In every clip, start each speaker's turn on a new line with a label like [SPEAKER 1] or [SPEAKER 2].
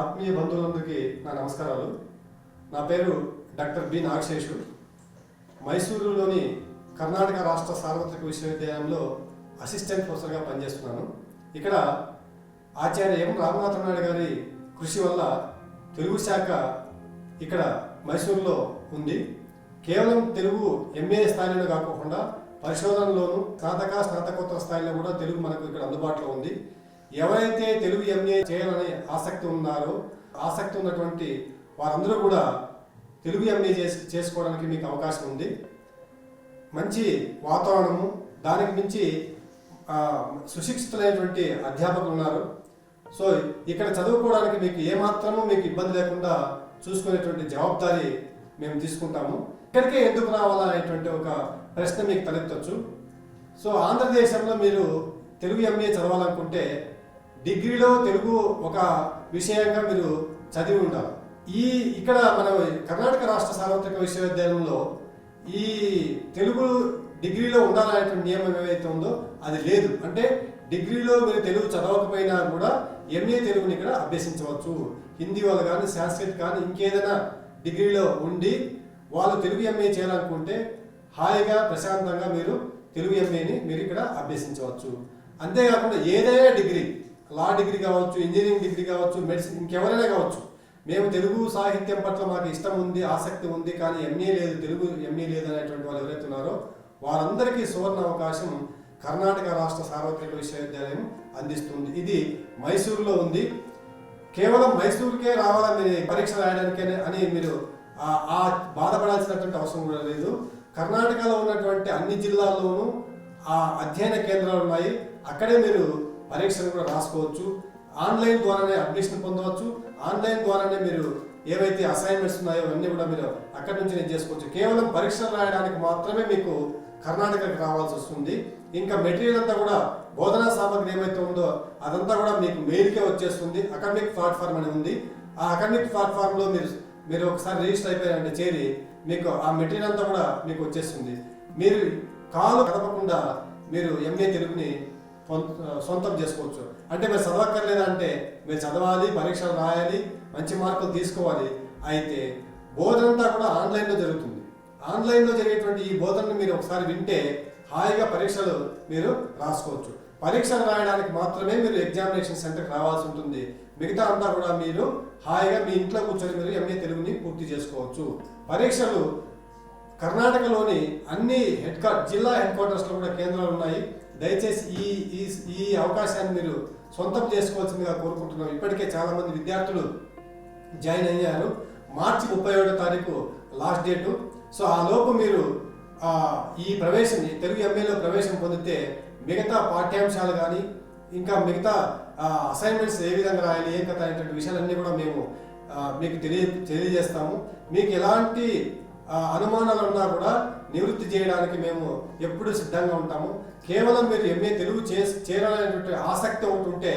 [SPEAKER 1] ఆత్మీయ బంధువులందరికీ నా నమస్కారాలు. నా పేరు డాక్టర్ బి నాగశేషు మైసూరులోని కర్ణాటక రాష్ట్ర సార్వత్రిక విశ్వవిద్యాలయంలో అసిస్టెంట్ ప్రొఫెసర్గా పనిచేస్తున్నాను. ఇక్కడ ఆచార్య ఎం. రామనాథ నాయుడు గారి కృషి వల్ల తెలుగు శాఖ ఇక్కడ మైసూరులో ఉంది. కేవలం తెలుగు ఎంఏ స్థాయిలో కాకుండా పరిశోధనలోను స్నాతక స్నాతకోత్తర స్థాయిలో కూడా తెలుగు మనకు ఇక్కడ అందుబాటులో ఉంది. ఎవరైతే తెలుగు ఎంఏ చేయాలని ఆసక్తి ఉన్నారో ఆసక్తి ఉన్నటువంటి వారందరూ కూడా తెలుగు ఎంఏ చేసి చేసుకోవడానికి మీకు అవకాశం ఉంది. మంచి వాతావరణము దానికి మించి సుశిక్షితులైనటువంటి అధ్యాపకులు ఉన్నారు. సో ఇక్కడ చదువుకోవడానికి మీకు ఏమాత్రము మీకు ఇబ్బంది లేకుండా చూసుకునేటువంటి జవాబారి మేము తీసుకుంటాము. ఇక్కడికే ఎందుకు రావాలా అనేటువంటి ఒక ప్రశ్న మీకు తలెత్తొచ్చు. సో ఆంధ్రదేశంలో మీరు తెలుగు ఎంఏ చదవాలనుకుంటే డిగ్రీలో తెలుగు ఒక విషయంగా మీరు చదివి ఉంటారు. ఈ ఇక్కడ మన కర్ణాటక రాష్ట్ర సార్వత్రిక విశ్వవిద్యాలయంలో ఈ తెలుగు డిగ్రీలో ఉండాలనేటువంటి నియమం ఏవైతే ఉందో అది లేదు. అంటే డిగ్రీలో మీరు తెలుగు చదవకపోయినా కూడా ఎంఏ తెలుగుని ఇక్కడ అభ్యసించవచ్చు. హిందీ వాళ్ళు కానీ సంస్కృత్ కానీ ఇంకేదైనా డిగ్రీలో ఉండి వాళ్ళు తెలుగు ఎంఏ చేయాలనుకుంటే హాయిగా ప్రశాంతంగా మీరు తెలుగు ఎంఏని మీరు ఇక్కడ అభ్యసించవచ్చు. అంతేకాకుండా ఏదైనా డిగ్రీ లా డిగ్రీ కావచ్చు ఇంజనీరింగ్ డిగ్రీ కావచ్చు మెడిసిన్ ఇంకెవరైనా కావచ్చు. మేము తెలుగు సాహిత్యం పట్ల మాకు ఇష్టం ఉంది ఆసక్తి ఉంది కానీ ఎంఏ లేదు తెలుగు ఎంఏ లేదు అనేటువంటి వాళ్ళు ఎవరైతే ఉన్నారో వారందరికీ సువర్ణ అవకాశం కర్ణాటక రాష్ట్ర సార్వత్రిక విశ్వవిద్యాలయం అందిస్తుంది. ఇది మైసూరులో ఉంది. కేవలం మైసూరుకే రావాలని పరీక్ష రాయడానికి అని మీరు ఆ బాధపడాల్సినటువంటి అవసరం కూడా లేదు. కర్ణాటకలో ఉన్నటువంటి అన్ని జిల్లాల్లోనూ ఆ అధ్యయన కేంద్రాలు ఉన్నాయి. అక్కడే మీరు పరీక్షలు కూడా రాసుకోవచ్చు. ఆన్లైన్ ద్వారానే అడ్మిషన్ పొందవచ్చు. ఆన్లైన్ ద్వారానే మీరు ఏవైతే అసైన్మెంట్స్ ఉన్నాయో అవన్నీ కూడా మీరు అక్కడి నుంచి నేను చేసుకోవచ్చు. కేవలం పరీక్షలు రాయడానికి మాత్రమే మీకు కర్ణాటకకి రావాల్సి వస్తుంది. ఇంకా మెటీరియల్ అంతా కూడా బోధనా సామగ్రి ఏమైతే ఉందో అదంతా కూడా మీకు మెయిల్కే వచ్చేస్తుంది. అకాడమిక్ ప్లాట్ఫామ్ అని ఉంది. ఆ అకాడమిక్ ప్లాట్ఫామ్లో మీరు మీరు ఒకసారి రిజిస్టర్ అయిపోయారంటే చేరి మీకు ఆ మెటీరియల్ అంతా కూడా మీకు వచ్చేస్తుంది. మీరు కాలు కదపకుండా మీరు ఎంఏ తెలుగుని సొంతం చేసుకోవచ్చు. అంటే మీరు చదవక్కర్లేదంటే మీరు చదవాలి పరీక్షలు రాయాలి మంచి మార్కులు తీసుకోవాలి. అయితే బోధనంతా కూడా ఆన్లైన్లో జరుగుతుంది. ఆన్లైన్లో జరిగేటువంటి ఈ బోధనను మీరు ఒకసారి వింటే హాయిగా పరీక్షలు మీరు రాసుకోవచ్చు. పరీక్షలు రాయడానికి మాత్రమే మీరు ఎగ్జామినేషన్ సెంటర్కి రావాల్సి ఉంటుంది. మిగతా అంతా కూడా మీరు హాయిగా మీ ఇంట్లో కూర్చొని మీరు ఎంఏ తెలుగుని పూర్తి చేసుకోవచ్చు. పరీక్షలు కర్ణాటకలోని అన్ని హెడ్ జిల్లా హెడ్ క్వార్టర్స్లో కూడా కేంద్రాలు ఉన్నాయి. దయచేసి ఈ ఈ ఈ అవకాశాన్ని మీరు సొంతం చేసుకోవాల్సిందిగా కోరుకుంటున్నాం. ఇప్పటికే చాలామంది విద్యార్థులు జాయిన్ అయ్యారు. మార్చి ముప్పై ఏడో తారీఖు లాస్ట్ డేటు. సో ఆ లోపు మీరు ఈ ప్రవేశం ఈ తెలుగు ఎంఏలో ప్రవేశం పొందితే మిగతా పాఠ్యాంశాలు కానీ ఇంకా మిగతా అసైన్మెంట్స్ ఏ విధంగా రాయాలి ఏం కథ అనేటువంటి విషయాలన్నీ కూడా మేము మీకు తెలియ తెలియజేస్తాము. మీకు ఎలాంటి అనుమానాలు ఉన్నా కూడా నివృత్తి చేయడానికి మేము ఎప్పుడూ సిద్ధంగా ఉంటాము. కేవలం మీరు ఎంఏ తెలుగు చే చేరాలనేటువంటి ఆసక్తి ఒకటి ఉంటే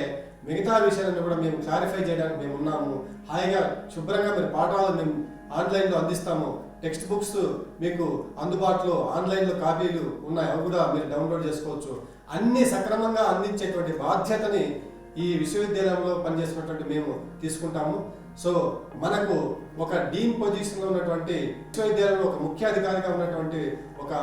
[SPEAKER 1] మిగతా విషయాలను కూడా మేము క్లారిఫై చేయడానికి మేము ఉన్నాము. హాయిగా శుభ్రంగా మీరు పాఠాలు మేము ఆన్లైన్లో అందిస్తాము. టెక్స్ట్ బుక్స్ మీకు అందుబాటులో ఆన్లైన్లో కాపీలు ఉన్నాయి. అవి కూడా మీరు డౌన్లోడ్ చేసుకోవచ్చు. అన్ని సక్రమంగా అందించేటువంటి బాధ్యతని ఈ విశ్వవిద్యాలయంలో పనిచేసినటువంటి మేము తీసుకుంటాము. సో మనకు ఒక డీన్ పొజిషన్లో ఉన్నటువంటి విశ్వవిద్యాలయంలో ఒక ముఖ్యాధికారిగా ఉన్నటువంటి ఒక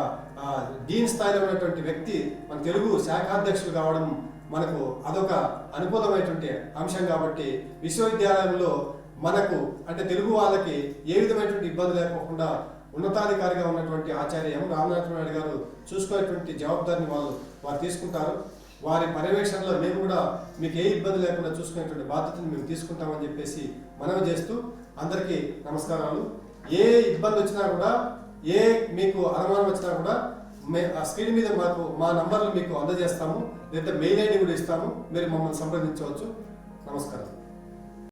[SPEAKER 1] డీన్ స్థాయిలో ఉన్నటువంటి వ్యక్తి మన తెలుగు శాఖాధ్యక్షులు కావడం మనకు అదొక అనుకూలమైనటువంటి అంశం కాబట్టి విశ్వవిద్యాలయంలో మనకు అంటే తెలుగు వాళ్ళకి ఏ విధమైనటువంటి ఇబ్బంది లేకోకుండా ఉన్నతాధికారిగా ఉన్నటువంటి ఆచార్య ఎం రామనాథ నాయుడు గారు చూసుకునేటువంటి జవాబుదారిని వాళ్ళు వారు తీసుకుంటారు. వారి పర్యవేక్షణలో మేము కూడా మీకు ఏ ఇబ్బంది లేకుండా చూసుకునేటువంటి బాధ్యతను మేము తీసుకుంటామని చెప్పేసి మనవి చేస్తూ అందరికీ నమస్కారాలు. ఏ ఇబ్బంది వచ్చినా కూడా ఏ మీకు అనుమానం వచ్చినా కూడా మే ఆ స్క్రీన్ మీద మాకు మా నంబర్లు మీకు అందజేస్తాము. లేదా మెయిల్ ఐడి కూడా ఇస్తాము. మీరు మమ్మల్ని సంప్రదించవచ్చు. నమస్కారం.